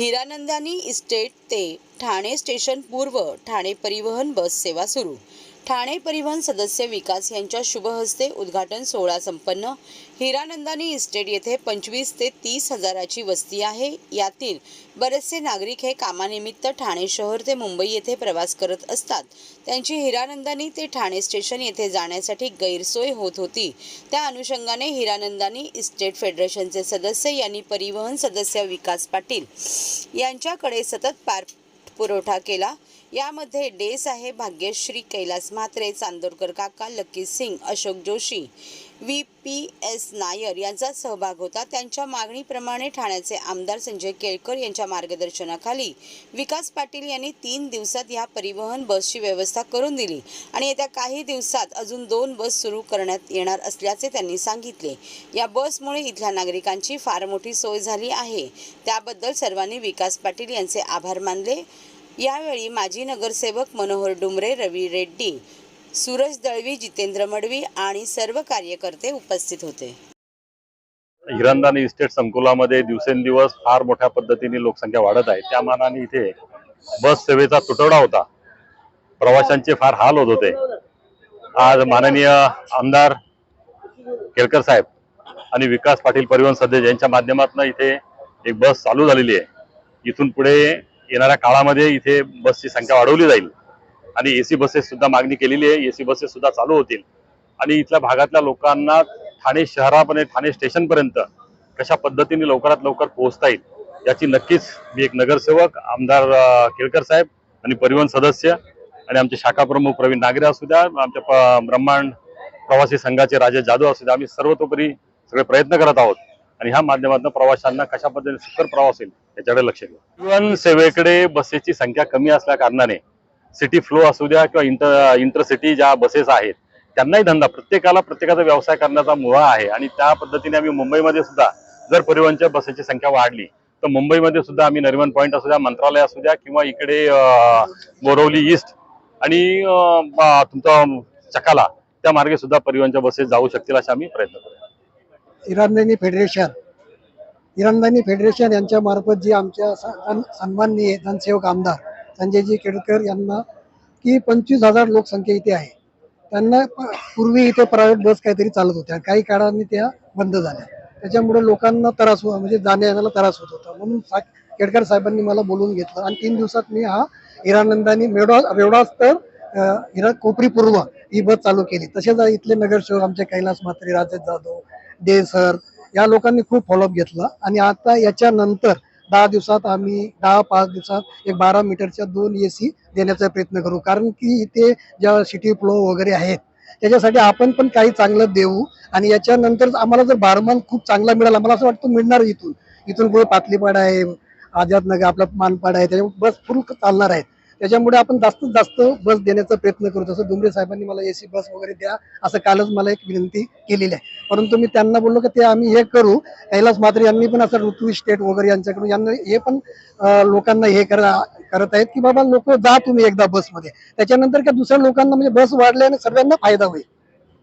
Hiranandani estate ते Thane station पूर्व ठाणे परिवहन बस सेवा सुरू. ठाणे परिवहन सदस्य विकास यांच्या शुभहस्ते उद्घाटन सोहळा संपन्न. हिरानंदानी इस्टेट येथे पंचवीस ते तीस हजाराची वस्ती आहे. यातील बरेचसे नागरिक हे कामानिमित्त ठाणे शहर ते मुंबई येथे प्रवास करत असतात. त्यांची हिरानंदानी ते ठाणे स्टेशन येथे जाण्यासाठी गैरसोय होत होती. त्या अनुषंगाने हिरानंदानी इस्टेट फेडरेशनचे सदस्य यांनी परिवहन सदस्य विकास पाटील यांच्याकडे सतत पार पुरवठा केला. यामध्ये डे साहेब भाग्यश्री कैलास म्हात्रे चांदोरकर काका Lucky Singh Ashok Joshi V P S Nair यांचा सहभाग होता. त्यांच्या मागणीप्रमाणे ठाण्याचे आमदार संजय केळकर यांच्या मार्गदर्शनाखाली विकास पाटील यांनी तीन दिवसात या परिवहन बसची व्यवस्था करून दिली आणि येत्या काही दिवसात अजून दोन बस सुरू करण्यात येणार असल्याचे त्यांनी सांगितले. या बसमुळे इथल्या नागरिकांची फार मोठी सोय झाली आहे. त्याबद्दल सर्वांनी विकास पाटील यांचे आभार मानले. यावेळी माजी नगरसेवक मनोहर डुमरे रवी रेड्डी सूरज दळवी जितेंद्र मडवी आणि सर्व कार्यकर्ते उपस्थित होते. हिरंदानी इस्टेट संकुलामध्ये दिवसेंदिवस फार मोठ्या पद्धतीने लोकसंख्या वाढत आहे. त्या मानाने इथे बस सेवेचा तुटवडा होता. प्रवाशांचे फार हाल होत होते. आज माननीय आमदार केळकर साहेब आणि विकास पाटील परिवहन सदस्य यांच्या माध्यमातून इथे एक बस चालू झालेली आहे. इथून पुढे येणाऱ्या काळामध्ये इथे बसची संख्या वाढवली जाईल. आणि एसी बसेस सुद्धा मागणी केलेली आहे. एसी बसेस सुद्धा चालू होतील. आणि इथल्या भागातल्या लोकांना ठाणे शहरापर्यंत ठाणे स्टेशन पर्यंत कशा पद्धतीने लवकरात लवकर पोहोचता येईल याची नक्कीच मी एक नगरसेवक आमदार केळकर साहेब आणि परिवहन सदस्य आणि आमचे शाखा प्रमुख प्रवीण नागरे असू द्या आमच्या ब्रह्मांड प्रवासी संघाचे राजे जाधव असू द्या आम्ही सर्वतोपरी सगळे प्रयत्न करत आहोत. आणि ह्या माध्यमातून प्रवाशांना कशा पद्धतीने सुकर प्रवास होईल याच्याकडे लक्ष देऊ परिवहन सेवेकडे बसेसची संख्या कमी असल्या कारणाने सिटी फ्लो असू द्या किंवा इंटर इंटरसिटी ज्या बसेस आहेत त्यांनाही धंदा प्रत्येकाला प्रत्येकाचा व्यवसाय करण्याचा मुळा आहे. आणि त्या पद्धतीने आम्ही मुंबईमध्ये सुद्धा जर परिवहनच्या बसेसची संख्या वाढली तर मुंबईमध्ये सुद्धा आम्ही नरिमन पॉईंट असू द्या मंत्रालय असू द्या किंवा इकडे बोरवली ईस्ट आणि तुमचा चकाला त्या मार्गे सुद्धा परिवहनच्या बसेस जाऊ शकतील असे आम्ही प्रयत्न करू इराणदानी फेडरेशन इराणदानी फेडरेशन यांच्या मार्फत जी आमच्या सन्माननीय जनसेवक आमदार संजयजी केडकर यांना की पंचवीस हजार लोकसंख्या इथे आहे. त्यांना पूर्वी इथे प्रायव्हेट बस काहीतरी चालत होत्या. काही काळाने त्या बंद झाल्या. त्याच्यामुळे लोकांना त्रास हो म्हणजे जाण्या येण्याला त्रास होत होता. म्हणून सा केडकर साहेबांनी मला बोलवून घेतलं. आणि तीन दिवसात मी हा हिरानंदानी मेवडा रेवडाच तर अं, हिरा कोपरी पूर्व ही बस चालू केली. तसेच इथले नगरसेवक आमचे कैलास म्हात्रे राजेश जाधव डे सर या लोकांनी खूप फॉलोअप घेतला. आणि आता याच्यानंतर दहा दिवसात आम्ही दहा पाच दिवसात एक बारा मीटरच्या दोन ए सी देण्याचा प्रयत्न करू. कारण की इथे ज्या सिटी फ्लो वगैरे आहेत त्याच्यासाठी आपण पण काही चांगलं देऊ. आणि याच्यानंतर आम्हाला जर बारमान खूप चांगला मिळाला मला असं वाटतं मिळणार इथून. इथून पुढे पातलीपाडा आहे आझादनगर आपला मानपाडा आहे त्याच्यामुळे बस फुल चालणार आहेत त्याच्यामुळे आपण जास्तीत जास्त बस देण्याचा प्रयत्न करू. जसं डुमरे साहेबांनी मला एसी बस वगैरे द्या असं कालच मला एक विनंती केलेली आहे. परंतु मी त्यांना बोललो की ते आम्ही हे करू. कैलास मात्रे यांनी पण असं ऋतू स्टेट वगैरे यांच्याकडून यांना हे पण लोकांना हे करा करत आहेत की बाबा लोक जा तुम्ही एकदा बसमध्ये. त्याच्यानंतर का दुसऱ्या लोकांना म्हणजे बस वाढल्याने सर्वांना फायदा होईल.